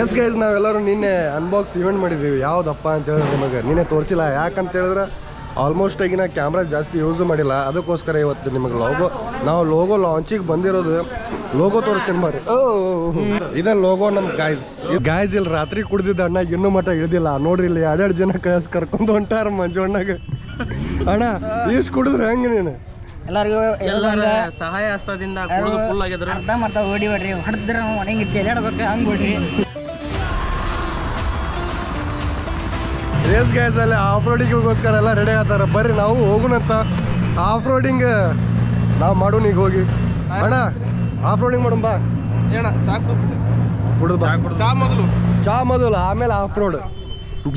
Yes guys ನಾವೆಲ್ಲರೂ ನಿನ್ನೆ unbox event ಮಾಡಿದ್ದೀವಿ. ಯಾವುದಪ್ಪ ಅಂತ ಹೇಳಿದ್ರೆ ನಿಮಗೆ ನಿನ್ನೆ ತೋರಿಸಿಲ್ಲ. ಯಾಕಂತ ಹೇಳಿದ್ರೆ ಆಲ್ಮೋಸ್ಟ್ ಆಗಿನ ಕ್ಯಾಮ್ರಾ ಜಾಸ್ತಿ ಯೂಸ್ ಮಾಡಿಲ್ಲ. ಅದಕ್ಕೋಸ್ಕರ ಇವತ್ತು ನಿಮಗೆ ಲೋಗೋ ನಾವು ಲೋಗೋ ಲಾಂಚಿಗೆ ಬಂದಿರೋದು ಲೋಗೋ ತೋರಿಸ್ತೀನಿ ಬರ್ರಿ ಇದೇ ಇದ ಲೋಗೋ ನಮ್ಮ ಗಾಯ್ಸ್ ಗಾಯ್ಸ್ ಇಲ್ಲಿ ರಾತ್ರಿ ಕುಡ್ದಿದ್ದ ಅಣ್ಣ ಇನ್ನೂ ಮಟ್ಟ ಇಳಿದಿಲ್ಲ ನೋಡ್ರಿ ಇಲ್ಲಿ ಎರಡೆರಡು ಜನ ಕಳ್ಸಿ ಕರ್ಕೊಂಡು ಹೊಂಟಾರ ಮಂಜು ಅಣ್ಣ ಇಷ್ಟು ಕುಡಿದ್ರೆ ಹೆಂಗೆ ನೀನು? ಎಲ್ಲರಿಗೂ ಎಲ್ಲರ ಸಹಾಯ ಹಸ್ತದಿಂದ ಕುಡಿದು ಫುಲ್ ಆಗಿದ್ರು. ಅರ್ಧ ಮರ್ಧ ಓಡಿ ಬಿಡ್ರಿ. ಹೊಡೆದ್ರೆ ಹೆಂಗಿತ್ತು ಎಲ್ಲಿ ಹಂಗೆ ಬಿಡ್ರಿ. ರೇಸ್ ಗ್ಯಾಸ್ ಅಲ್ಲಿ ಆಫ್ ರೋಡಿಗೋಸ್ಕರ ಎಲ್ಲ ರೆಡಿ ಆಗ್ತಾರೆ ಬರ್ರಿ ನಾವು ಹೋಗೋಣಂತ. ಆಫ್ ರೋಡಿಂಗ್ ನಾವು ಮಾಡೋಣ ಈಗ ಹೋಗಿ. ಅಣ್ಣ ಆಫ್ ರೋಡಿಂಗ್ ಮಾಡೋಣ ಬಾ. ಏನ ಚಾಕು ಕುಡಿದು ಚಾ ಮೊದಲು. ಚಾ ಮೊದಲು ಆಮೇಲೆ ಆಫ್ ರೋಡ್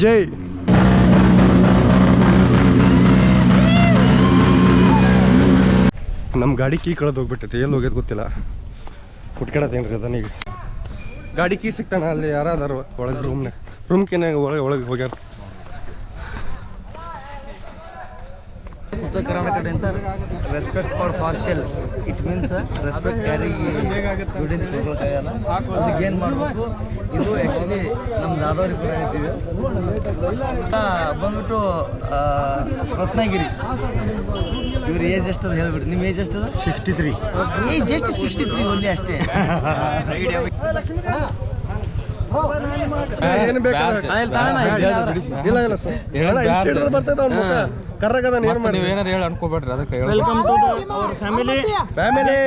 ಜೈ. ನಮ್ಮ ಗಾಡಿ ಕೀ ಕಳೆದು ಹೋಗ್ಬಿಟ್ಟೈತಿ ಎಲ್ಲಿ ಹೋಗ್ಯದ ಗೊತ್ತಿಲ್ಲ. ಹುಡ್ಕಾಡತ್ತೇನ್ರಿ ಅದನೀಗ ಗಾಡಿ ಕೀ ಸಿಗ್ತಾನೆ ಅಲ್ಲಿ ಯಾರಾದಾರು ಒಳಗೆ ರೂಮ್ನಾಗ ರೂಮ್ ಕಿನಾಗ ಒಳಗೆ ಒಳಗೆ ಹೋಗ್ಯಾರ. ಉತ್ತರ ಅಂತ respect for parcel it means respect ಯಾರಿಗೆ ದುಡ್ಡಿಂದ ಕೊಡ್ಬೇಕಾಗಲ್ಲ ಅದಕ್ಕೆ ಏನು ಮಾಡಬೇಕು? ಇದು ಆ್ಯಕ್ಚುಲಿ ನಮ್ಮ ದಾದವ್ರಿಗೆ ಕೂಡ ಇದ್ದೀವಿ ಬಂದ್ಬಿಟ್ಟು ರತ್ನಗಿರಿ. ಇವ್ರ ಏಜ್ ಎಷ್ಟದ ಹೇಳ್ಬಿಡಿ. ನಿಮ್ಮ ಏಜ್ ಎಷ್ಟದ? ಸಿಕ್ಸ್ಟಿ ತ್ರೀ ಏಜ್ ಎಷ್ಟು ಸಿಕ್ಸ್ಟಿ ತ್ರೀ ಒಲ್ಲಿ ಅಷ್ಟೇ. ಏನು ಬೇಕಾದ್ರೆ ಇಲ್ಲ ಇಲ್ಲ ಸರ್. ಅಣ್ಣ, ಇಷ್ಟ್ ಹಿಡಿದ್ರೆ ಬರ್ತೈತೆ ಅವ್ನ ಮುಖ. ಕರ್ರಗದ ಏನ್ ಮಾಡಿ ಏನಾರು ಹೇಳಿ ಅನ್ಕೋಬೇಡ್ರಿ ಅದಕ್ಕೆ welcome to our family family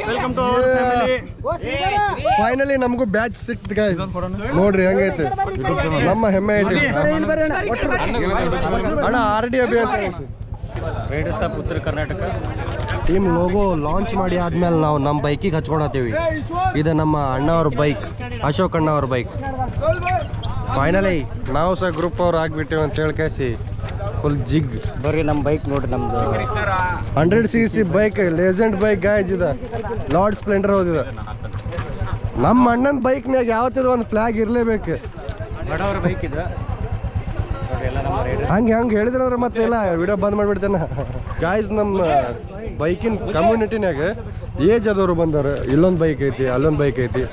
welcome to our family finally ನಮಗೂ ಬ್ಯಾಚ್ ಸಿಕ್ತು ಗೈಸ್ ನೋಡ್ರಿ ಹೆಂಗೈತೆ? ನಮ್ಮ ಹೆಮ್ಮೆ ಐತಿ ಅಣ್ಣ ಆರ್ ಡಿ ಅಭಿ ಅಂತ ರೈಡರ್ಸ್ ಆಫ್ ಉತ್ತರ ಕರ್ನಾಟಕ ಟೀಮ್ ಲೋಗೋ ಲಾಂಚ್ ಮಾಡಿ ಆದ್ಮೇಲೆ ನಾವು ನಮ್ಮ ಬೈಕಿಗೆ ಹಚ್ಕೊಳತ್ತೀವಿ. ಇದು ನಮ್ಮ ಅಣ್ಣ ಅವ್ರ ಬೈಕ್ ಅಶೋಕ್ ಅಣ್ಣ ಅವ್ರ ಬೈಕ್ ಫೈನಲಿ ನಾವು ಸಹ ಗ್ರೂಪ್ ಅವ್ರು ಆಗ್ಬಿಟ್ಟಿವಿ ಅಂತ ಹೇಳಿ ಕೇಸಿ ಫುಲ್ ಜಿಗ್ ಬರ್ರಿ ನಮ್ಮ ಬೈಕ್ ನೋಡ್ರಿ ನಮ್ದು. Hundred C C bike legend bike ಗಾಯಜ್ ಇದೆ. ಲಾರ್ಡ್ ಸ್ಪ್ಲೆಂಡರ್ ಹೋದಿದೆ ನಮ್ಮ ಅಣ್ಣನ ಬೈಕ್ನಾಗ ಯಾವತ್ತಿದ್ರು ಒಂದು ಫ್ಲಾಗ್ ಇರಲೇಬೇಕು. ಬಡವರ ಬೈಕ್ ಇದೆ ನೋಡ್ರಿ ಎಲ್ಲ ನಮ್ಮ ರೈಡರ್ ಹಂಗೆ ಹಂಗೆ ಹೇಳಿದ್ರೆ ಮತ್ತೆ ಇಲ್ಲ ವಿಡಿಯೋ ಬಂದ್ ಮಾಡಿಬಿಡ್ತೇನೆ. ಗಾಯ್ಸ್ ನಮ್ಮ ಬೈಕಿನ ಕಮ್ಯುನಿಟಿನಾಗ ಏಜ್ ಆದವರು ಬಂದಾರ ಇಲ್ಲೊಂದು ಬೈಕ್ ಐತಿ, ಅಲ್ಲೊಂದು ಬೈಕ್ ಐತಿ.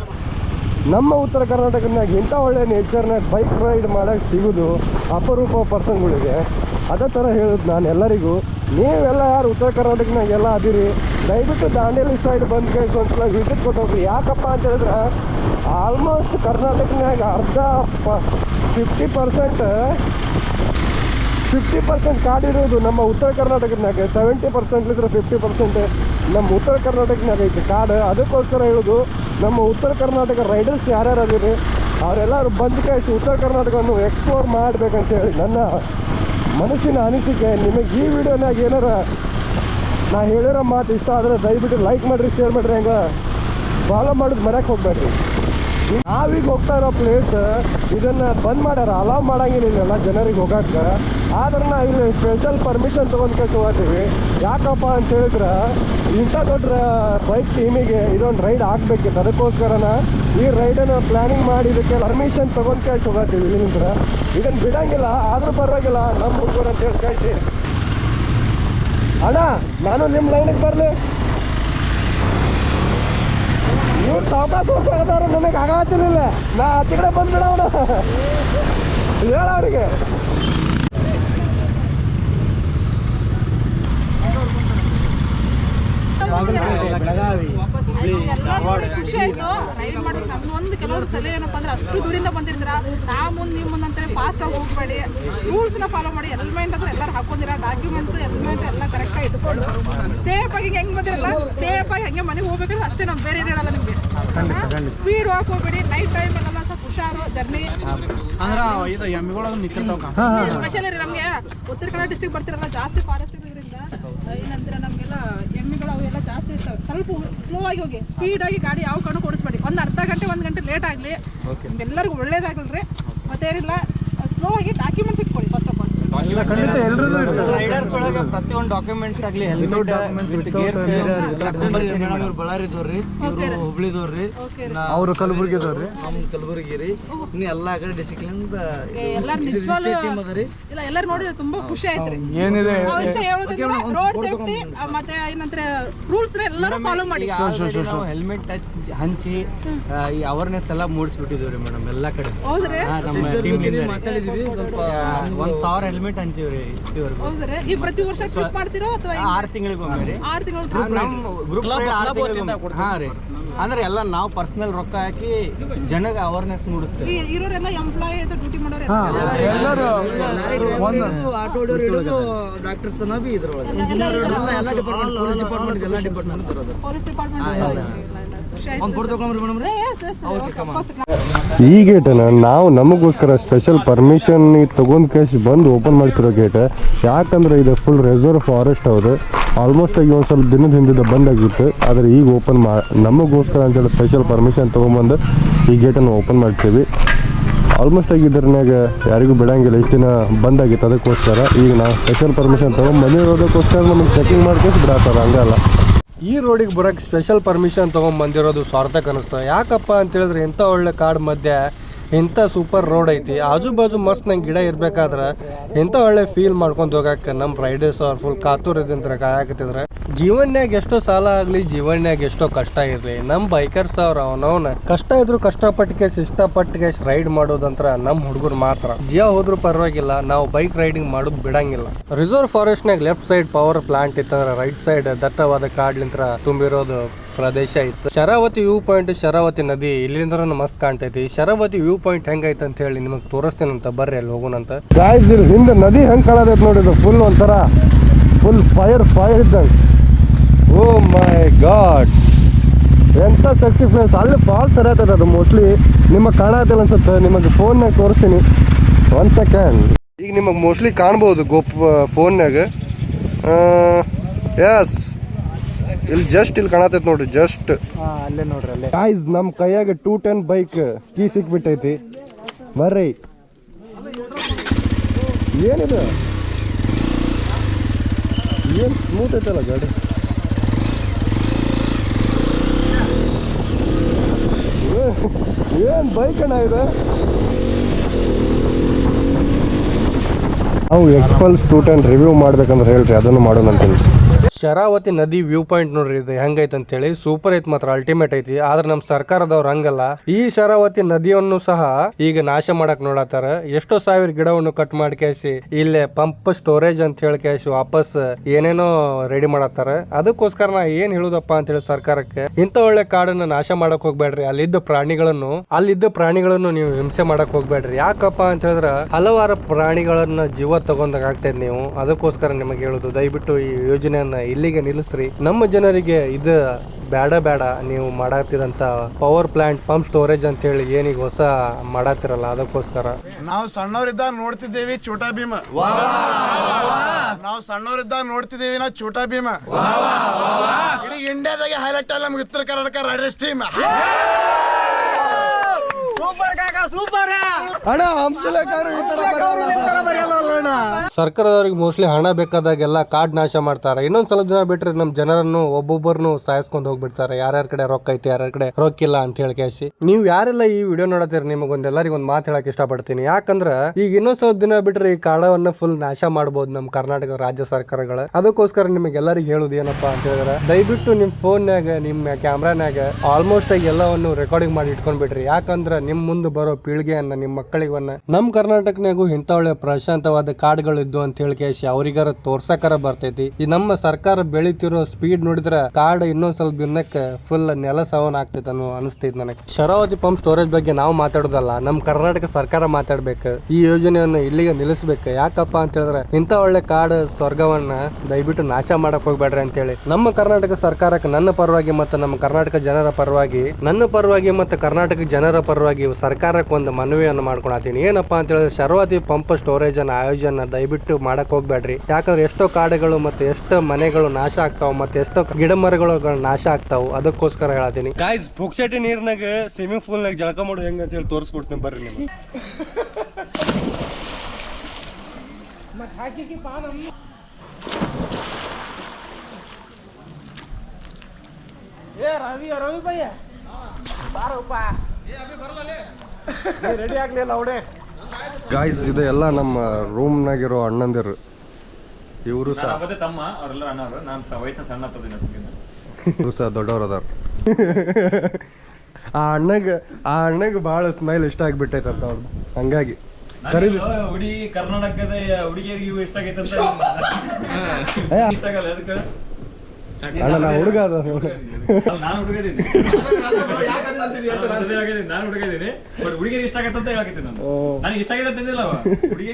ನಮ್ಮ ಉತ್ತರ ಕರ್ನಾಟಕನಾಗ ಇಂಥ ಒಳ್ಳೆ ನೇಚರ್ನಾಗ ಬೈಕ್ ರೈಡ್ ಮಾಡೋಕ್ಕೆ ಸಿಗೋದು ಅಪರೂಪ ಪರ್ಸನ್ಗಳಿಗೆ. ಅದೇ ಥರ ಹೇಳೋದು ನಾನು ಎಲ್ಲರಿಗೂ. ನೀವೆಲ್ಲ ಯಾರು ಉತ್ತರ ಕರ್ನಾಟಕನಾಗ ಎಲ್ಲ ಅದಿರಿ, ದಯವಿಟ್ಟು ದಾಂಡೇಲಿ ಸೈಡ್ ಬಂದು ಕೈಸ್ ಒಂದ್ಸಲ ವಿಸಿಟ್ ಕೊಟ್ಟೋಗ್ರಿ ಯಾಕಪ್ಪ ಅಂತ ಹೇಳಿದ್ರೆ ಆಲ್ಮೋಸ್ಟ್ ಕರ್ನಾಟಕನಾಗ ಅರ್ಧ ಫಿಫ್ಟಿ ಪರ್ಸೆಂಟ್ ಫಿಫ್ಟಿ ಪರ್ಸೆಂಟ್ ಕಾಡಿರೋದು ನಮ್ಮ ಉತ್ತರ ಕರ್ನಾಟಕದಾಗ ಸೆವೆಂಟಿ ಪರ್ಸೆಂಟ್ ಇದ್ರೆ ಫಿಫ್ಟಿ ಪರ್ಸೆಂಟ್ ನಮ್ಮ ಉತ್ತರ ಕರ್ನಾಟಕನಾಗ ಐತೆ ಕಾಡು ಅದಕ್ಕೋಸ್ಕರ ಹೇಳೋದು, ನಮ್ಮ ಉತ್ತರ ಕರ್ನಾಟಕ ರೈಡರ್ಸ್ ಯಾರ್ಯಾರು ಅದಿರಿ ಅವರೆಲ್ಲರೂ ಬಂದು ಕಾಯಿಸಿ ಉತ್ತರ ಕರ್ನಾಟಕವನ್ನು ಎಕ್ಸ್ಪ್ಲೋರ್ ಮಾಡಬೇಕಂತ ಹೇಳಿ ನನ್ನ ಮನಸ್ಸಿನ ಅನಿಸಿಕೆ. ನಿಮಗೆ ಈ ವಿಡಿಯೋನಾಗ ಏನಾರ ನಾ ಹೇಳಿರೋ ಮಾತು ಇಷ್ಟ ಆದರೆ ದಯವಿಟ್ಟು ಲೈಕ್ ಮಾಡಿರಿ ಶೇರ್ ಮಾಡಿರಿ ಹಂಗೆ. ಫಾಲೋ ಮಾಡೋದು ಮರ್ಯಾಕೆ ಹೋಗ್ಬೇಡ್ರಿ. ನಾವೀಗ ಹೋಗ್ತಾ ಇರೋ ಪ್ಲೇಸ್ ಇದನ್ನ ಬಂದ್ ಮಾಡ್ಯಾರ ಅಲಾವ್ ಮಾಡಂಗಿಲ್ಲ ಜನರಿಗೆ ಹೋಗಕ್ಕೆ ಆದ್ರೆ ನಾವು ಇಲ್ಲಿ ಸ್ಪೆಷಲ್ ಪರ್ಮಿಷನ್ ತಗೊಂಡ್ ಕೆಲಸ ಹೋಗ್ತೀವಿ ಯಾಕಪ್ಪ ಅಂತ ಹೇಳಿದ್ರೆ, ಇಂಥ ದೊಡ್ಡ ಬೈಕ್ ಟೀಮಿಗೆ ಇದೊಂದು ರೈಡ್ ಹಾಕ್ಬೇಕಿತ್ತು. ಅದಕ್ಕೋಸ್ಕರನ ಈ ರೈಡನ್ನು ಪ್ಲಾನಿಂಗ್ ಮಾಡಿ ಇದಕ್ಕೆ ಪರ್ಮಿಷನ್ ತಗೊಂಡ್ ಕೆಲಸ ಹೋಗತ್ತೀವಿ ಇಲ್ಲಿಂದ. ಇದನ್ನ ಬಿಡಂಗಿಲ್ಲ, ಆದ್ರೂ ಪರವಾಗಿಲ್ಲ ನಮ್ಮ ಹುಡುಗರು ಅಂತ ಹೇಳಿ ಕಳಿಸಿ. ಅಣ್ಣ, ನಾನು ನಿಮ್ಮ ಲೈನಿಗೆ ಬರಲಿ. ಇವ್ರು ಸಾವಕಾಶ ಹೋಗ್ತಾರೆ ನನಗೆ ನಾ ಆಚೆ ಕಡೆ ಬಂದ್ಬಿಡ ಅವನು. ಹೇಳ ಎಲ್ಲರೂ ಖುಷಿ ಆಯ್ತು. ರೈಡ್ ಮಾಡೋದು ನಮ್ಗೆ ಒಂದು ಕೆಲವರು ಸಲಹೆ ಏನಪ್ಪ ಅಂದ್ರೆ ಅಷ್ಟು ದೂರಿಂದ ಬಂದಿರ್ತೀರ ನಾ ಮುಂದೆ ನಿಮ್ಮ ಮುಂದೆ ಅಂತೇಳಿ ಫಾಸ್ಟ್ ಆಗಿ ಹೋಗಬೇಡಿ. ರೂಲ್ಸ್ನ ಫಾಲೋ ಮಾಡಿ ಹೆಲ್ಮೆಟ್ ಅಂದ್ರೆ ಎಲ್ಲರೂ ಹಾಕೊಂಡಿರ? ಡಾಕ್ಯುಮೆಂಟ್ಸ್ ಹೆಲ್ಮೆಟ್ ಎಲ್ಲ ಕರೆಕ್ಟಾಗಿ ಇಟ್ಕೊಂಡು. ಸೇಫ್ ಆಗಿ ಹೆಂಗೆ ಬಂದಿರಲ್ಲ? ಸೇಫ್ ಆಗಿ ಹಂಗೆ ಮನೆಗೆ ಹೋಗ್ಬೇಕಂದ್ರೆ ಅಷ್ಟೇ ನಮ್ಮ ಬೇರೆ ಏನು ಹೇಳಲ್ಲ ನಿಮಗೆ ಸ್ಪೀಡ್ ವಾಕ್ ಹೋಗ್ಬೇಡಿ. ನೈಟ್ ಟೈಮ್ ಎಲ್ಲ ಸ್ವಲ್ಪ ಹುಷಾರು ಜರ್ನಿ ಅಂದ್ರೆ ಇದು ಎಮ್ಮಿಗಳು ನಿಂತಿರ್ತಾವ ಸ್ಪೆಷಲ್ ರೀ ನಮಗೆ? ಉತ್ತರ ಕನ್ನಡ ಡಿಸ್ಟಿಕ್ ಬರ್ತಿರಲ್ಲ ಜಾಸ್ತಿ ಫಾರೆಸ್ಟ್ ಇರೋದ್ರಿಂದ ನಮ್ಗೆಲ್ಲ ಎಮ್ಮಿಗಳು ಅವೆಲ್ಲ ಜಾಸ್ತಿ ಇರ್ತವೆ. ಸ್ವಲ್ಪ ಸ್ಲೋ ಆಗಿ ಹೋಗಿ. ಸ್ಪೀಡ್ ಆಗಿ ಗಾಡಿ ಯಾವ ಕಣ್ಣು ಓಡಿಸ್ಬೇಡಿ ಒಂದು ಅರ್ಧ ಗಂಟೆ ಒಂದು ಗಂಟೆ ಲೇಟ್ ಆಗಲಿ. ಎಲ್ಲರಿಗೂ ಒಳ್ಳೇದಾಗಲ್ರಿ. ಮತ್ತೇನಿಲ್ಲ ಸ್ಲೋ ಆಗಿ ಡಾಕ್ಯುಮೆಂಟ್ಸ್ ಇಟ್ಕೊಳ್ಳಿ ರೈಡರ್ಸ್ ಒಳಗೆ ಪ್ರತಿಯೊಂದು ಡಾಕ್ಯುಮೆಂಟ್ಸ್ ಆಗಲಿ ಹೆಲ್ಮೆಟ್ ಇವ್ರು ಬಳ್ಳಾರಿದವ್ರಿ ಇವರು ಹುಬ್ಳಿದವ್ರಿ ಅವರು ಕಲಬುರ್ಗಿದವ್ರಿ. ಕಲಬುರ್ಗಿ ರೀ ಇನ್ನು ಎಲ್ಲ ಕಡೆ ಡಿಸ್ಟ್ರಿಕ್ಲಿಂದ ಎಲ್ಲಾರು ನಿಜವಾಗ್ಲೂ ಟೀಮ್ ಅದ ರೀ. ಇಲ್ಲ ಎಲ್ಲರೂ ನೋಡಿದ್ರೆ ತುಂಬಾ ಖುಷಿ ಆಯ್ತ್ರಿ. ಏನಿದೆ? ರೋಡ್ ಸೇಫ್ಟಿ ಮತ್ತೆ ಏನಂದ್ರೆ ರೂಲ್ಸ್ ಎಲ್ಲರೂ ಫಾಲೋ ಮಾಡಿ. ಹೆಲ್ಮೆಟ್ ಹಂಚಿ ಈ ಅವೇರ್ನೆಸ್ ಎಲ್ಲ ಮೂಡಿಸ್ಬಿಟ್ಟಿದ್ದೀವಿ ಮೇಡಮ್ ಎಲ್ಲಾ ಕಡೆ. ನಮ್ಮ ಸ್ವಲ್ಪ ಒಂದ್ ಸಾವಿರ ಹೆಲ್ಮೆಟ್ ಹಂಚಿವ್ರಿ ಹೌದ್ರಿ? ಈ ಪ್ರತಿ ವರ್ಷ ಟ್ರಿಪ್ ಮಾಡ್ತಿರೋ ಅಥವಾ ಆರು ತಿಂಗಳಿಗೊಮ್ಮೆ ರೀ. ಆರು ತಿಂಗಳು ಟ್ರಿಪ್ ನಮ್ಮ ಗ್ರೂಪ್ ಹಾ ರೀ. ಅಂದ್ರೆ ಎಲ್ಲ ನಾವು ಪರ್ಸನಲ್ ರೊಕ್ಕ ಹಾಕಿ ಜನಗ ಅವೇರ್ನೆಸ್ ಮೂಡಿಸ್ತೀವಿ. ಇರೋರೆಲ್ಲ ಎಂಪ್ಲಾಯ್ ಅಥವಾ ಡ್ಯೂಟಿ ಮಾಡೋರು ಆಟೋ ಹಿಡಿದು ಡಾಕ್ಟರ್ಸ್ ತನ ಬಿ ಇದ್ರೊಳಗೆ. ಇಂಜಿನಿಯರ್ ಎಲ್ಲ ಎಲ್ಲ ಡಿಪಾರ್ಟ್ಮೆಂಟ್ ಪೊಲೀಸ್ ಡಿಪಾರ್ಟ್ಮೆಂಟ್ ಎಲ್ಲ ಡಿಪಾರ್ಟ್ಮೆಂಟ್ ಇರೋದು. ಪೊಲೀಸ್ ಡಿಪಾರ್ಟ್ಮೆಂಟ್ ಈ ಗೇಟನ್ನ ನಾವು ನಮಗೋಸ್ಕರ ಸ್ಪೆಷಲ್ ಪರ್ಮಿಷನ್ ತಗೊಂಡ್ ಕೇಸ್ ಬಂದು ಓಪನ್ ಮಾಡಿಸಿರೋ ಗೇಟ್ ಯಾಕಂದ್ರೆ ಇದು ಫುಲ್ ರಿಸರ್ವ್ ಫಾರೆಸ್ಟ್ ಹೌದು ಆಲ್ಮೋಸ್ಟ್ ಆಗಿ ಒಂದು ಸ್ವಲ್ಪ ದಿನದ ಹಿಂದಿದ್ದ ಬಂದಾಗಿತ್ತು. ಆದ್ರೆ ಈಗ ಓಪನ್ ಮಾ ನಮಗೋಸ್ಕರ ಅಂತೇಳಿ ಸ್ಪೆಷಲ್ ಪರ್ಮಿಷನ್ ತೊಗೊಂಬಂದು ಈ ಗೇಟನ್ನು ಓಪನ್ ಮಾಡ್ತೀವಿ ಆಲ್ಮೋಸ್ಟ್ ಆಗಿ ಇದ್ರನ್ಯಾಗ ಯಾರಿಗೂ ಬಿಡಂಗಿಲ್ಲ. ಇಷ್ಟು ದಿನ ಬಂದಾಗಿತ್ತು ಅದಕ್ಕೋಸ್ಕರ ಈಗ ನಾವು ಸ್ಪೆಷಲ್ ಪರ್ಮಿಷನ್ ತೊಗೊಂಡು ಬಂದಿರೋದಕ್ಕೋಸ್ಕರ ನಮಗೆ ಚೆಕಿಂಗ್ ಮಾಡ್ಕೊಂಡು ಬಿಡತ್ತಾರ ಹಂಗಲ್ಲ. ಈ ರೋಡಿಗೆ ಬರೋಕ್ಕೆ ಸ್ಪೆಷಲ್ ಪರ್ಮಿಷನ್ ತೊಗೊಂಡು ಬಂದಿರೋದು ಸ್ವಾರ್ಥಕ್ಕೆ ಅನ್ನಿಸ್ತದೆ ಯಾಕಪ್ಪ ಅಂತೇಳಿದ್ರೆ ಇಂಥ ಒಳ್ಳೆ ಕಾಡು ಮಧ್ಯೆ ಇಂಥ ಸೂಪರ್ ರೋಡ್ ಐತಿ ಆಜು ಬಾಜು ಮಸ್ತ್ ನಂಗೆ ಗಿಡ ಇರ್ಬೇಕಾದ್ರೆ ಇಂಥ ಒಳ್ಳೆ ಫೀಲ್ ಮಾಡ್ಕೊಂಡು ಹೋಗಕ್ಕೆ ನಮ್ಮ ರೈಡರ್ಸ್ ಅವ್ರು ಫುಲ್ ಕಾತುರದಿಂದ ಕಾಯಕತ್ತಿದ್ರೆ ಜೀವನ್ಯಾಗ ಎಷ್ಟೋ ಸಾಲ ಆಗಲಿ, ಜೀವನ್ಯಾಗ ಎಷ್ಟೋ ಕಷ್ಟ ಇರಲಿ ನಮ್ಮ ಬೈಕರ್ಸ್ ಅವ್ರು ಅವನವನ ಕಷ್ಟ ಇದ್ರು ಕಷ್ಟಪಟ್ಟು ಕೇಸ್ ಇಷ್ಟಪಟ್ಟು ಕೇಸ್ ರೈಡ್ ಮಾಡೋದಂತ್ರ ನಮ್ಮ ಹುಡುಗರು ಮಾತ್ರ. ಜಿಯ ಹೋದ್ರು ಪರವಾಗಿಲ್ಲ, ನಾವು ಬೈಕ್ ರೈಡಿಂಗ್ ಮಾಡೋದು ಬಿಡಂಗಿಲ್ಲ. ರಿಸರ್ವ್ ಫಾರೆಸ್ಟ್ನಾಗ ಲೆಫ್ಟ್ ಸೈಡ್ ಪವರ್ ಪ್ಲಾಂಟ್ ಇತ್ತಂದ್ರೆ ರೈಟ್ ಸೈಡ್ ದಟ್ಟವಾದ ಕಾಡ್ಲಿಂತ್ರ ತುಂಬಿರೋದು ಪ್ರದೇಶ ಇತ್ತು. ಶರಾವತಿ ವ್ಯೂ ಪಾಯಿಂಟ್ ಶರಾವತಿ ನದಿ ಇಲ್ಲಿಂದ ಮಸ್ತ್ ಕಾಣ್ತೈತಿ ಶರಾವತಿ ವ್ಯೂ ಪಾಯಿಂಟ್ ಹೆಂಗೈತೆ ಅಂತ ಹೇಳಿ ನಿಮಗೆ ಅಂತ ಬರ್ರಿ ಅಲ್ಲಿ ಹೋಗೋಣಂತ. ಗಾಯ್ಸ್ ಇಲ್ಲಿ ಹಿಂದೆ ನದಿ ಹೆಂಗ್ ಕಾಣತೈತೆ ಇದು ಫುಲ್ ಒಂಥರ ಫುಲ್ ಫೈರ್ ಫೈರ್ ಇದ್ದಂಗೆ. ಓ ಮೈ ಗಾಡ್ ಎಂಥ ಸೆಕ್ಸಿ ಪ್ಲೇಸ್ ಅಲ್ಲಿ ಫಾಲ್ಸ್ ಸರಿಯಾಗ್ತದೆ ಅದು ಮೋಸ್ಟ್ಲಿ ನಿಮಗೆ ಕಾಣತ್ತಿಲ್ಲ ಅನ್ಸುತ್ತೆ. ನಿಮಗೆ ಫೋನ್ನಾಗ ತೋರಿಸ್ತೀನಿ. ಒನ್ ಸೆಕೆಂಡ್ ಈಗ ನಿಮಗೆ ಮೋಸ್ಟ್ಲಿ ಕಾಣ್ಬೋದು ಗೋಪ್ ಫೋನ್ನಾಗ ಎಸ್ ಇಲ್ಲಿ ಜಸ್ಟ್ ಇಲ್ಲಿ ಕಾಣತೈತಿ ನೋಡ್ರಿ ಜಸ್ಟ್ ಅಲ್ಲೇ ನೋಡ್ರಿ ಅಲ್ಲೇ. ಗಾಯ್ಸ್ ನಮ್ಮ ಕೈಯಾಗ ಟೂ ಟೆನ್ ಬೈಕ್ ಕೀ ಸಿಕ್ಬಿಟ್ಟೈತಿ. ಬರ್ರಿ. ಏನಿದು? ಏನು ಸ್ಮೂತ್ ಐತಲ್ಲ ಗಾಡಿ? ಏನು ಬೈಕ್ ಅಣ್ಣ ಇದೆ? ನಾವು ಎಕ್ಸ್ಪಲ್ಸ್ ಟೂ ಟೆನ್ ರಿವ್ಯೂ ಮಾಡ್ಬೇಕಂದ್ರೆ ಹೇಳ್ರಿ ಅದನ್ನು ಮಾಡೋಣ ಅಂತೀನಿ ಶರಾವತಿ ನದಿ ವ್ಯೂ ಪಾಯಿಂಟ್ ನೋಡ್ರಿ ಇದು ಹೆಂಗೈತೆ ಅಂತೇಳಿ. ಸೂಪರ್ ಐತ್ ಮಾತ್ರ ಅಲ್ಟಿಮೇಟ್ ಐತಿ. ಆದ್ರೆ ನಮ್ಮ ಸರ್ಕಾರದವ್ರು ಹಂಗಲ್ಲ. ಈ ಶರಾವತಿ ನದಿಯನ್ನು ಸಹ ಈಗ ನಾಶ ಮಾಡಕ್ ನೋಡತ್ತಾರ. ಎಷ್ಟೋ ಸಾವಿರ ಗಿಡವನ್ನು ಕಟ್ ಮಾಡಿ ಕೇಸಿ ಇಲ್ಲೇ ಪಂಪ್ ಸ್ಟೋರೇಜ್ ಅಂತ ಹೇಳಿ ಕೇಸಿ ವಾಪಸ್ ಏನೇನೋ ರೆಡಿ ಮಾಡತ್ತಾರ. ಅದಕ್ಕೋಸ್ಕರ ನಾ ಏನ್ ಹೇಳುದಪ್ಪ ಅಂತ ಹೇಳಿ ಸರ್ಕಾರಕ್ಕೆ, ಇಂಥ ಒಳ್ಳೆ ಕಾಡನ್ನ ನಾಶ ಮಾಡಕ್ ಹೋಗ್ಬೇಡ್ರಿ. ಅಲ್ಲಿದ್ದ ಪ್ರಾಣಿಗಳನ್ನು ಅಲ್ಲಿದ್ದ ಪ್ರಾಣಿಗಳನ್ನು ನೀವು ಹಿಂಸೆ ಮಾಡಕ್ ಹೋಗ್ಬೇಡ್ರಿ. ಯಾಕಪ್ಪ ಅಂತ ಹೇಳಿದ್ರ, ಹಲವಾರು ಪ್ರಾಣಿಗಳನ್ನ ಜೀವ ತಗೊಂಡಾಗ ನೀವು. ಅದಕ್ಕೋಸ್ಕರ ನಿಮಗೆ ಹೇಳುದು, ದಯವಿಟ್ಟು ಈ ಯೋಜನೆಯನ್ನ ಇಲ್ಲಿಗೆ ನಿಲ್ಲಿಸ್ರಿ. ನಮ್ಮ ಜನರಿಗೆ ಇದು ಬೇಡ ಬೇಡ ನೀವು ಮಾಡತ್ತಿದಂತ ಪವರ್ ಪ್ಲಾಂಟ್ ಪಂಪ್ ಸ್ಟೋರೇಜ್ ಅಂತ ಹೇಳಿ ಏನೀಗ ಹೊಸ ಮಾಡತ್ತಿರಲ್ಲ ಅದಕ್ಕೋಸ್ಕರ. ನಾವು ಸಣ್ಣವರಿದ್ದಾಗ ನೋಡ್ತಿದ್ದೇವಿ ಚೋಟಾ ಭೀಮ. ನಾವು ಸಣ್ಣವರಿದ್ದಾಗ ನೋಡ್ತಿದ್ದೇವಿ ನಾವು ಚೋಟಾ ಭೀಮ. ಇಡೀ ಇಂಡಿಯಾದಾಗೆ ಹೈಲೈಟ್ ಅಲ್ಲ ನಮ್ಗೆ ಉತ್ತರ ಕರ್ನಾಟಕ ರೈಡರ್ಸ್ ಟೀಮ್ ಸರ್ಕಾರದವ್ರಿಗೆ ಮೋಸ್ಟ್ಲಿ ಹಣ ಬೇಕಾದಾಗೆಲ್ಲ ಕಾಡ್ ನಾಶ ಮಾಡ್ತಾರೆ. ಇನ್ನೊಂದ್ ಸ್ವಲ್ಪ ದಿನ ಬಿಟ್ರೆ ನಮ್ ಜನರನ್ನು ಒಬ್ಬೊಬ್ಬರನ್ನು ಸಾಯಿಸ್ಕೊಂಡು ಹೋಗ್ಬಿಡ್ತಾರೆ. ಯಾರ್ಯಾರ ಕಡೆ ರೊಕ್ಕ ಐತಿ ಯಾರ್ಯಾರ ಕಡೆ ರೊಕ್ಕಿಲ್ಲ ಅಂತ ಹೇಳಿ ಕೇಸಿ ನೀವು ಯಾರೆಲ್ಲ ಈ ವಿಡಿಯೋ ನೋಡತ್ತೀರಿ ನಿಮಗೊಂದ್ ಎಲ್ಲರಿಗೂ ಒಂದ್ ಮಾತು ಹೇಳಕ್ ಇಷ್ಟಪಡ್ತೀನಿ. ಯಾಕಂದ್ರ ಈಗ ಇನ್ನೊಂದ್ ಸ್ವಲ್ಪ ದಿನ ಬಿಟ್ರೆ ಈ ಕಾಡವನ್ನ ಫುಲ್ ನಾಶ ಮಾಡ್ಬೋದು ನಮ್ ಕರ್ನಾಟಕ ರಾಜ್ಯ ಸರ್ಕಾರಗಳ. ಅದಕ್ಕೋಸ್ಕರ ನಿಮಗೆ ಎಲ್ಲರಿಗೂ ಹೇಳುದು ಏನಪ್ಪಾ ಅಂತ ಹೇಳಿದ್ರೆ ದಯವಿಟ್ಟು ನಿಮ್ ಫೋನ್ಯಾಗ ನಿಮ್ಮ ಕ್ಯಾಮ್ರಾನಾಗ ಆಲ್ಮೋಸ್ಟ್ ಆಗಿ ಎಲ್ಲವನ್ನು ರೆಕಾರ್ಡಿಂಗ್ ಮಾಡಿ ಇಟ್ಕೊಂಡ್ಬಿಡ್ರಿ. ಯಾಕಂದ್ರ ನಿಮ್ ಮುಂದೆ ಬರೋ ಪೀಳಿಗೆಯನ್ನ ನಿಮ್ಮ ಮಕ್ಕಳಿಗನ್ನ ನಮ್ಮ ಕರ್ನಾಟಕನಾಗೂ ಇಂಥ ಒಳ್ಳೆ ಪ್ರಶಾಂತವಾದ ಕಾಡುಗಳಿದ್ದು ಅಂತ ಹೇಳಿ ಕೇಸಿ ಅವರಿಗಾರ ತೋರ್ಸಕರ ಬರ್ತೈತಿ. ಈ ನಮ್ಮ ಸರ್ಕಾರ ಬೆಳಿತಿರೋ ಸ್ಪೀಡ್ ನೋಡಿದ್ರ ಕಾಡು ಇನ್ನೊಂದ್ ಸ್ವಲ್ಪ ದಿನಕ್ಕೆ ಫುಲ್ ನೆಲ ಸವನ್ ಆಗ್ತೈತೆ ಅನ್ನೋ ಅನಿಸ್ತೈತಿ ನನಗೆ. ಶರಾವತಿ ಪಂಪ್ ಸ್ಟೋರೇಜ್ ಬಗ್ಗೆ ನಾವು ಮಾತಾಡೋದಲ್ಲ, ನಮ್ ಕರ್ನಾಟಕ ಸರ್ಕಾರ ಮಾತಾಡ್ಬೇಕು. ಈ ಯೋಜನೆಯನ್ನು ಇಲ್ಲಿಗೆ ನಿಲ್ಲಿಸಬೇಕು. ಯಾಕಪ್ಪ ಅಂತ ಹೇಳಿದ್ರೆ ಇಂಥ ಒಳ್ಳೆ ಕಾಡು ಸ್ವರ್ಗವನ್ನ ದಯವಿಟ್ಟು ನಾಶ ಮಾಡಕ್ ಹೋಗ್ಬೇಡ್ರಿ ಅಂತೇಳಿ ನಮ್ಮ ಕರ್ನಾಟಕ ಸರ್ಕಾರಕ್ಕೆ ನನ್ನ ಪರವಾಗಿ ಮತ್ತು ನಮ್ಮ ಕರ್ನಾಟಕ ಜನರ ಪರವಾಗಿ, ನನ್ನ ಪರವಾಗಿ ಮತ್ತು ಕರ್ನಾಟಕ ಜನರ ಪರವಾಗಿ ಸರ್ಕಾರಕ್ಕೆ ಒಂದು ಮನವಿಯನ್ನು ಮಾಡ್ಕೊಳತೀನಿ ಏನಪ್ಪ ಅಂತ ಹೇಳಿದ್ರೆ ಶರವತಿ ಪಂಪ್ ಸ್ಟೋರೇಜ್ ಅನ್ನ ಆಯೋಜನ ದಯವಿಟ್ಟು ಮಾಡಕ್ ಹೋಗ್ಬೇಡ್ರಿ ಯಾಕಂದ್ರೆ ಎಷ್ಟೋ ಕಾಡುಗಳು ಮತ್ತು ಎಷ್ಟೋ ಮನೆಗಳು ನಾಶ ಆಗ್ತಾವ ಮತ್ತೆ ಎಷ್ಟೋ ಗಿಡ ಮರಗಳು ನಾಶ ಆಗ್ತಾವ. ಅದಕ್ಕೋಸ್ಕರ ಹೇಳತೀನಿ. ಗಾಯ್ಸ್ ಪುಕ್ಸೆಟಿ ನೀರ್ನಾಗ ಸ್ವಿಮ್ಮಿಂಗ್ ಪೂಲ್ನಾಗ ಜಳಕ ಮಾಡೋದು ಹೆಂಗ ಅಂತ ಹೇಳಿ ತೋರಿಸ್ಕೊಡ್ತೀನಿ ಬರ್ರಿ ನಿಮ್ಗೆ. ರೆಡಿ ಆಗ್ಲಿಲ್ಲ ಅವಡೆ ಗಾಯ್ಸ್ ಇದು ಎಲ್ಲ ನಮ್ಮ ರೂಮ್ನಾಗಿರೋ ಅಣ್ಣಂದಿರು. ಇವರು ಸಹ. ಮತ್ತೆ ತಮ್ಮ ಅವರೆಲ್ಲ ಅಣ್ಣವರು ನಾನು ವಯಸ್ಸಿನ ಸಣ್ಣ ತೋದಿನ ಇವರು ಸಹ ದೊಡ್ಡವ್ರು ಅದಾರ ಆ ಅಣ್ಣಗ ಆ ಅಣ್ಣಗೆ ಭಾಳ ಸ್ಮೈಲ್ ಇಷ್ಟ ಆಗ್ಬಿಟ್ಟೈತೆ ಅಂತ ಅವ್ರದ್ದು ಹಂಗಾಗಿ. ಕರೀಲಿ ಹುಡುಗಿ ಕರ್ನಾಟಕದ ಹುಡುಗಿಯರಿಗೆ ಇವು ಇಷ್ಟ ಆಗೈತೆ ಅಂತ ಇಷ್ಟ ಆಗಲ್ಲ ಅದಕ್ಕೆ ಅಣ್ಣ ನಾ ಹುಡುಗ ಅದ ನಾನು ಹುಡುಗದೀನಿ ನಾನು ಬಟ್ ಇಷ್ಟ ಆಗತ್ತೆ ಅಂತ ಹೇಳಕತ್ತೀನಿ ನಾನು. ನನಗೆ ಇಷ್ಟ ಆಗತ್ತೆ ಅಂದಿಲ್ಲ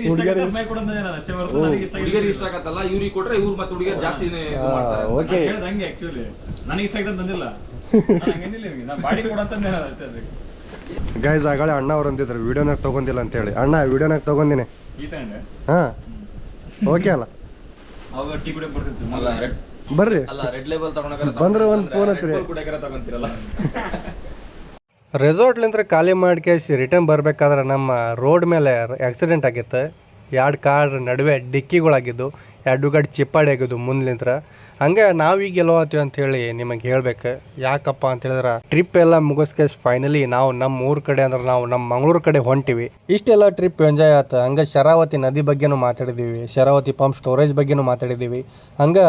ಇಷ್ಟ ಆಗತ್ತೆ ಸ್ಮೈ ಕೊಡಂತ ನಾನು ಅಷ್ಟೇ ಹೊರತು ನನಗೆ ಇಷ್ಟ ಇಷ್ಟ ಆಗತ್ತಲ್ಲ ಇವ್ರಿಗೆ ಕೊಟ್ರೆ ಇವ್ರು ಮತ್ತೆ ಹುಡುಗಿಯರು ಜಾಸ್ತಿ ಮಾಡ್ತಾರೆ ಓಕೆ. ಹೇಳಿದ ಹಂಗೆ ಆಕ್ಚುಲಿ ನನಗೆ ಇಷ್ಟ ನಾನು ಹಂಗೇನಿಲ್ಲ ನಿಮಗೆ. ನಾನು ಬಾಡಿ ಕೊಡಂತಂದೆ ನಾನು ಅಷ್ಟೇ ಅದಕ್ಕೆ. ಗೈಸ್ ಆಗಳೆ ಅಣ್ಣ ಅವ್ರು ಅಂತಿದ್ರು ವಿಡಿಯೋನಾಗ ತಗೊಂಡಿಲ್ಲ ಅಂತೇಳಿ ಅಣ್ಣ ವಿಡಿಯೋನಾಗ ತಗೊಂದಿನಿ ಈ ತಗೊಂಡೆ ಹಾ. ಓಕೆ ಅಲ್ಲ. ಅವಾಗ ಟೀ ಕುಡಿಯೋ ಬರ್ತಿತ್ತು. ಅಲ್ಲ ರೆಡ್ ಬರ್ರಿ. ಅಲ್ಲ ರೆಡ್ ಲೇಬಲ್ ತಗೊಂಡಾಗ ಬಂದ್ರೆ ಒಂದ್ ಫೋನ್ ಹಚ್ಚ್ರಿ. ತಗೊಂತೀರಲ್ಲ. ರೆಸಾರ್ಟ್ಲಿಂತ್ರ ಖಾಲಿ ಮಾಡ್ಕೇಸಿ ರಿಟರ್ನ್ ಬರ್ಬೇಕಾದ್ರೆ ನಮ್ಮ ರೋಡ್ ಮೇಲೆ ಆಕ್ಸಿಡೆಂಟ್ ಆಗಿತ್ತು. ಎರಡು ಕಾರ್ ನಡುವೆ ಡಿಕ್ಕಿಗಳಾಗಿದ್ದು ಎರಡು ಗಾಡಿ ಚಿಪ್ಪಾಡಿ ಆಗಿದ್ದು ಮುಂದ್ಲಿಂತ್ರ. ಹಂಗೆ ನಾವೀಗ ಎಲ್ಲೋ ಆತೀವಿ ಅಂತ ಹೇಳಿ ನಿಮಗೆ ಹೇಳ್ಬೇಕು. ಯಾಕಪ್ಪ ಅಂತ ಹೇಳಿದ್ರೆ ಟ್ರಿಪ್ ಎಲ್ಲ ಮುಗಿಸ್ಕೇಸ್ ಫೈನಲಿ ನಾವು ನಮ್ಮ ಊರ ಕಡೆ ಅಂದ್ರೆ ನಾವು ನಮ್ಮ ಮಂಗಳೂರು ಕಡೆ ಹೊಂಟಿವಿ. ಇಷ್ಟೆಲ್ಲ ಟ್ರಿಪ್ ಎಂಜಾಯ್ ಆಯ್ತು. ಹಂಗೆ ಶರಾವತಿ ನದಿ ಬಗ್ಗೆನೂ ಮಾತಾಡಿದ್ದೀವಿ. ಶರಾವತಿ ಪಂಪ್ ಸ್ಟೋರೇಜ್ ಬಗ್ಗೆನೂ ಮಾತಾಡಿದ್ದೀವಿ. ಹಂಗೆ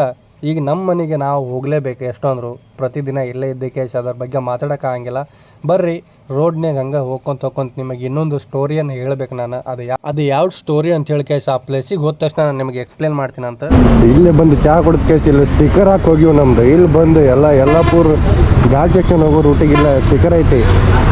ಈಗ ನಮ್ಮ ಮನೆಗೆ ನಾವು ಹೋಗಲೇಬೇಕು ಎಷ್ಟೊಂದ್ರು. ಪ್ರತಿದಿನ ಇಲ್ಲೇ ಇದ್ದಕ್ಕೆ ಅದ್ರ ಬಗ್ಗೆ ಮಾತಾಡೋಕ್ಕಾಗಂಗಿಲ್ಲ ಬರ್ರಿ ರೋಡ್ನಾಗ ಹಂಗೆ ಹೋಗ್ಕೊಂತ ಹೋಗ್ಕೊಂತ ನಿಮಗೆ ಇನ್ನೊಂದು ಸ್ಟೋರಿಯನ್ನು ಹೇಳ್ಬೇಕು ನಾನು. ಅದು ಯಾ ಅದು ಯಾವ ಸ್ಟೋರಿ ಅಂತ ಹೇಳಿ ಕೇಸ್ ಆ ಪ್ಲೇಸಿಗೆ ಹೋದ ತಕ್ಷಣ ನಾನು ನಿಮಗೆ ಎಕ್ಸ್ಪ್ಲೇನ್ ಮಾಡ್ತೀನಿ ಅಂತ. ಇಲ್ಲೇ ಬಂದು ಚಹಾ ಕೊಡೋದು ಕೇಸ್ ಇಲ್ಲ ಸ್ಟಿಕ್ಕರ್ ಹಾಕಿ ಹೋಗಿವು ನಮ್ದು. ಇಲ್ಲಿ ಬಂದು ಎಲ್ಲ ಎಲ್ಲ ಪೂರ್ ಗಾಡಿ ಸೆಕ್ಷನ್ ಸ್ಟಿಕರ್ ಸ್ಟಿಕ್ಕರ್ ಐತಿ.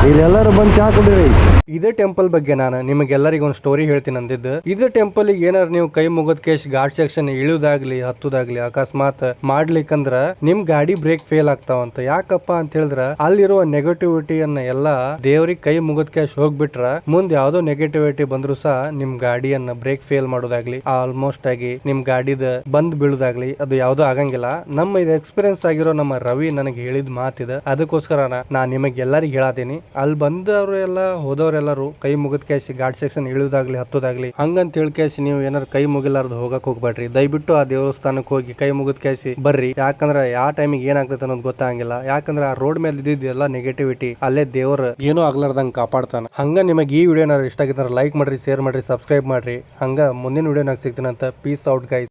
ಇಲ್ಲೆಲ್ಲರೂ ಬಂದು ಚಹಾ ಕುಡೀರಿ ಇದೇ ಟೆಂಪಲ್ ಬಗ್ಗೆ ನಾನು ನಿಮಗೆಲ್ಲರಿಗೂ ಒಂದು ಸ್ಟೋರಿ ಹೇಳ್ತೀನಿ ಅಂದಿದ್ದು. ಇದೇ ಟೆಂಪಲ್ಗೆ ಏನಾರು ನೀವು ಕೈ ಮುಗದ್ ಕೇಶ್ ಘಾಟ್ ಸೆಕ್ಷನ್ ಇಳಿಯೋದಾಗ್ಲಿ ಹತ್ತುದಾಗ್ಲಿ, ಅಕಸ್ಮಾತ್ ಮಾಡ್ಲಿಕ್ಕಂದ್ರ ನಿಮ್ ಗಾಡಿ ಬ್ರೇಕ್ ಫೇಲ್ ಆಗ್ತಾವಂತ ಯಾಕಪ್ಪ ಅಂತ ಹೇಳಿದ್ರ, ಅಲ್ಲಿರುವ ನೆಗೆಟಿವಿಟಿಯನ್ನ ಎಲ್ಲ ದೇವ್ರಿಗೆ ಕೈ ಮುಗದ್ ಕ್ಯಾಶ್ ಹೋಗ್ಬಿಟ್ರ, ಮುಂದ್ ಯಾವ್ದೋ ನೆಗೆಟಿವಿಟಿ ಬಂದ್ರು ಸಹ ನಿಮ್ ಗಾಡಿಯನ್ನ ಬ್ರೇಕ್ ಫೇಲ್ ಮಾಡೋದಾಗ್ಲಿ ಆಲ್ಮೋಸ್ಟ್ ಆಗಿ ನಿಮ್ ಗಾಡಿದ ಬಂದ್ ಬೀಳುದಾಗ್ಲಿ, ಅದು ಯಾವ್ದೋ ಆಗಂಗಿಲ್ಲ. ನಮ್ಮ ಇದು ಎಕ್ಸ್ಪೀರಿಯನ್ಸ್ ಆಗಿರೋ ನಮ್ಮ ರವಿ ನನಗೆ ಹೇಳಿದ ಮಾತಿದೆ. ಅದಕ್ಕೋಸ್ಕರ ನಾ ನಿಮಗೆ ಹೇಳಾತೀನಿ ಹೇಳತೀನಿ. ಅಲ್ಲಿ ಬಂದವರು ಎಲ್ಲ, ಹೋದವರೆಲ್ಲರೂ ಕೈ ಮುಗಿದ ಕೇಸಿ ಗಾಡ್ ಸೆಕ್ಷನ್ ಇಳಿಯೋದಾಗ್ಲಿ, ಹತ್ತೋದಾಗ್ಲಿ ಹಂಗಂತ ಹೇಳಿ ನೀವು ಏನಾರು ಕೈ ಮುಗಿಲಾರ್ದು ಹೋಗಕ್ ಹೋಗ್ಬೇಡ್ರಿ. ದಯವಿಟ್ಟು ಆ ದೇವಸ್ಥಾನಕ್ಕೆ ಹೋಗಿ ಕೈ ಮುಗಿದ ಕ್ಯಾಶಿ ಬರ್ರಿ. ಯಾಕಂದ್ರೆ ಯಾವ ಟೈಮಿಗೆ ಏನಾಗ್ತೈತೆ ಅನ್ನೋದು ಗೊತ್ತಾಗಂಗಿಲ್ಲ. ಯಾಕಂದ್ರೆ ಆ ರೋಡ್ ಮೇಲೆ ಇದ್ದಿದ್ದು ಎಲ್ಲ ನೆಗೆಟಿವಿಟಿ ಅಲ್ಲೇ ದೇವರು ಏನೂ ಆಗ್ಲಾರ್ದಂಗೆ ಕಾಪಾಡ್ತಾನ. ಹಂಗ ನಿಮಗೆ ಈ ವಿಡಿಯೋ ಏನಾರು ಇಷ್ಟ ಆಗಿದ್ರೆ ಲೈಕ್ ಮಾಡ್ರಿ ಶೇರ್ ಮಾಡ್ರಿ ಸಬ್ಸ್ಕ್ರೈಬ್ ಮಾಡ್ರಿ. ಹಂಗ ಮುಂದಿನ ವಿಡಿಯೋನಾಗ ಸಿಗ್ತೀನಂತ ಪೀಸ್ ಔಟ್ ಗೈಸ್